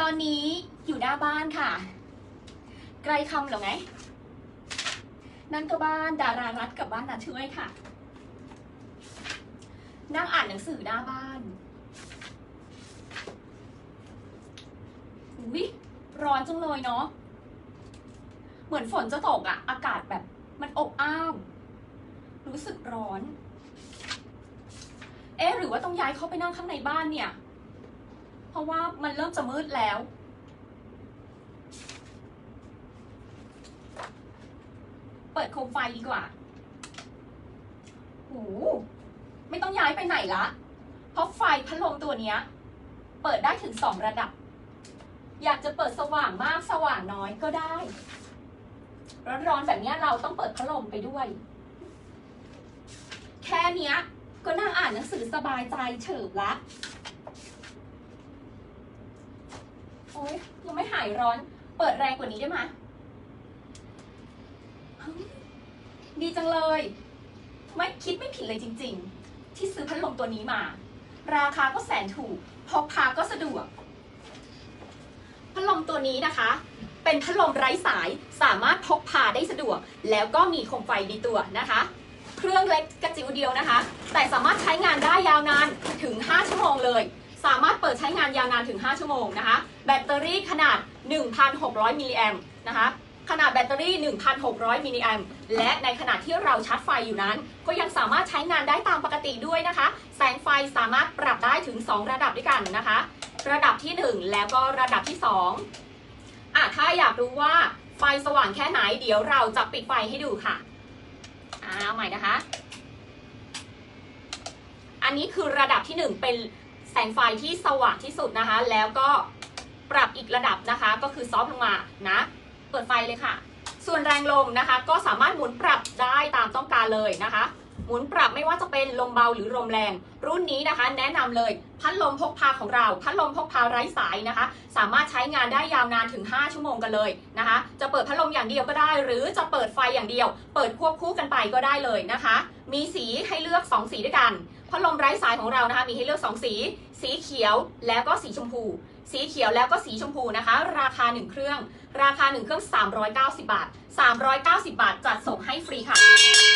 ตอนนี้อยู่หน้าบ้านค่ะ ไกลคำหรอไง นั่นก็บ้านดารารัฐกับบ้านนาช่วยค่ะ นั่งอ่านหนังสือหน้าบ้านอุ้ยร้อนจังเลยเนาะ เหมือนฝนจะตกอะอากาศแบบมันอบอ้าว รู้สึกร้อน เอ๊ะหรือว่าต้องย้ายเข้าไปนั่งข้างในบ้านเนี่ย เพราะว่ามันเริ่มจะมืดแล้ว เปิดโคมไฟดีกว่าโหไม่ต้องย้ายไปไหนละ เพราะไฟพัดลมตัวเนี้ยเปิดได้ถึงสองระดับ อยากจะเปิดสว่างมากสว่างน้อยก็ได้ ร้อนๆแบบนี้เราต้องเปิดพัดลมไปด้วย แค่นี้ก็นั่งอ่านหนังสือสบายใจเฉิบละ โอ๊ยยังไม่หายร้อน เปิดแรงกว่านี้ได้ไหมดีจังเลย ไม่คิดไม่ผิดเลยจริง ๆ ที่ซื้อพัดลมตัวนี้มา ราคาก็แสนถูก พกพาก็สะดวก พัดลมตัวนี้นะคะ เป็นพัดลมไร้สายสามารถพกพาได้สะดวก แล้วก็มีโคมไฟในตัวนะคะ เครื่องเล็กกระจิ๋วเดียวนะคะ แต่สามารถใช้งานได้ยาวนานถึง 5 ชั่วโมงเลย ดใช้งานยาวนานถึง 5 ชั่วโมงนะคะ แบตเตอรี่ขนาด 1,600 มิลลิแอมนะคะขนาดแบตเตอรี่ 1,600 มิลลิแอมและในขณะที่เราชาร์จไฟอยู่นั้น ก็ยังสามารถใช้งานได้ตามปกติด้วยนะคะ แสงไฟสามารถปรับได้ถึง 2 ระดับด้วยกันนะคะ ระดับที่ 1 แล้วก็ระดับที่ 2อะถ้าอยากรู้ว่าไฟสว่างแค่ไหน เดี๋ยวเราจะปิดไฟให้ดูค่ะอ่าเอาใหม่นะคะ อันนี้คือระดับที่ 1 เป็น แสงไฟที่สว่างที่สุดนะคะ แล้วก็ปรับอีกระดับนะคะ ก็คือซอฟต์ลงมานะ เปิดไฟเลยค่ะ ส่วนแรงลมนะคะ ก็สามารถหมุนปรับได้ตามต้องการเลยนะคะ มุนปรับไม่ว่าจะเป็นลมเบาหรือลมแรง รุ่นนี้นะคะ แนะนำเลยพัดลมพกพาของเรา พัดลมพกพาไร้สายนะคะ สามารถใช้งานได้ยาวนานถึง 5 ชั่วโมงกันเลยนะคะ จะเปิดพัดลมอย่างเดียวก็ได้ หรือจะเปิดไฟอย่างเดียว เปิดควบคู่กันไปก็ได้เลยนะคะ มีสีให้เลือก 2 สีด้วยกันพัดลมไร้สายของเรานะคะมีให้เลือก 2 สี สีเขียวแล้วก็สีชมพู สีเขียวแล้วก็สีชมพูนะคะ ราคา 1 เครื่อง ราคา 1 เครื่อง 390 บาท 390 บาทจัดส่งให้ฟรีค่ะ